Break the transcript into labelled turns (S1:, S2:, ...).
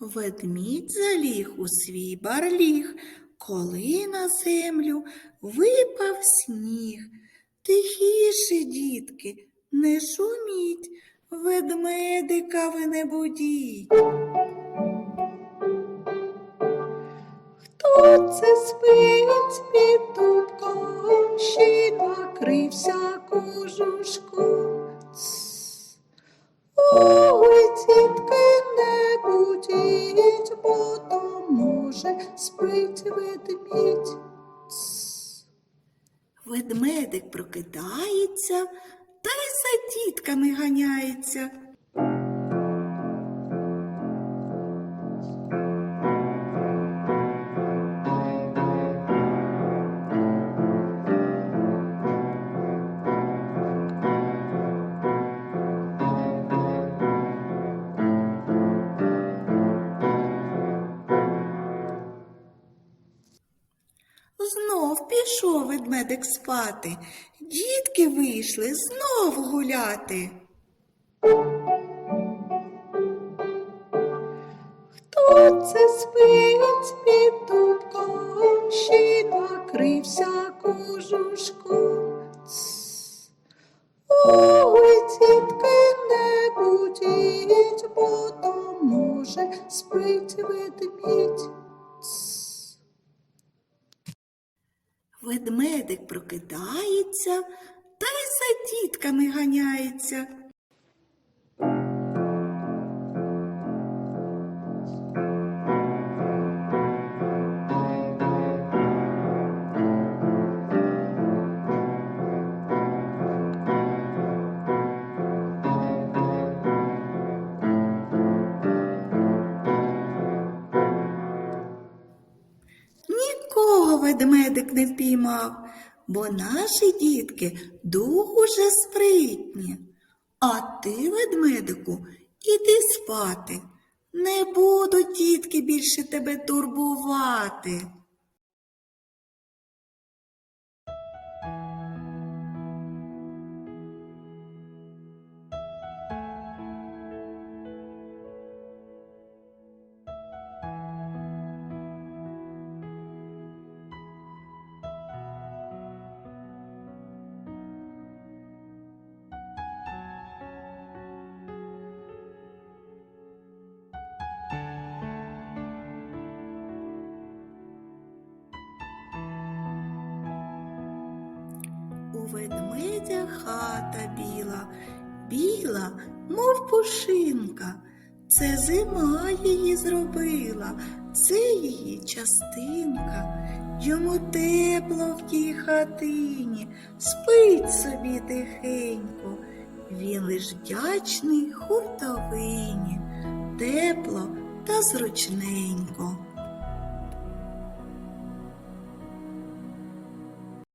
S1: Ведмідь заліг у свій барліг, коли на землю випав сніг. Тихіше, дітки, не шуміть, ведмедика ви не будіть. Хто це спить може спить ведмідь. Ведмедик прокидається та й за дітками ганяється. Знов пішов ведмедик спати. Дітки вийшли знов гуляти. Хто це спить під дубком, ще й накрився кожушком? Ой, дітки, не будіть, бо то може спить ведмідь. Ведмедик прокидається та й за дітками ганяється. Ведмедик не впіймав, бо наші дітки дуже спритні. А ти, ведмедику, іди спати. Не буду тітки більше тебе турбувати. Ведмедя хата біла, біла, мов пушинка. Це зима її зробила, це її частинка. Йому тепло в тій хатині, спить собі тихенько. Він лиш вдячний хуртовині, тепло та зручненько.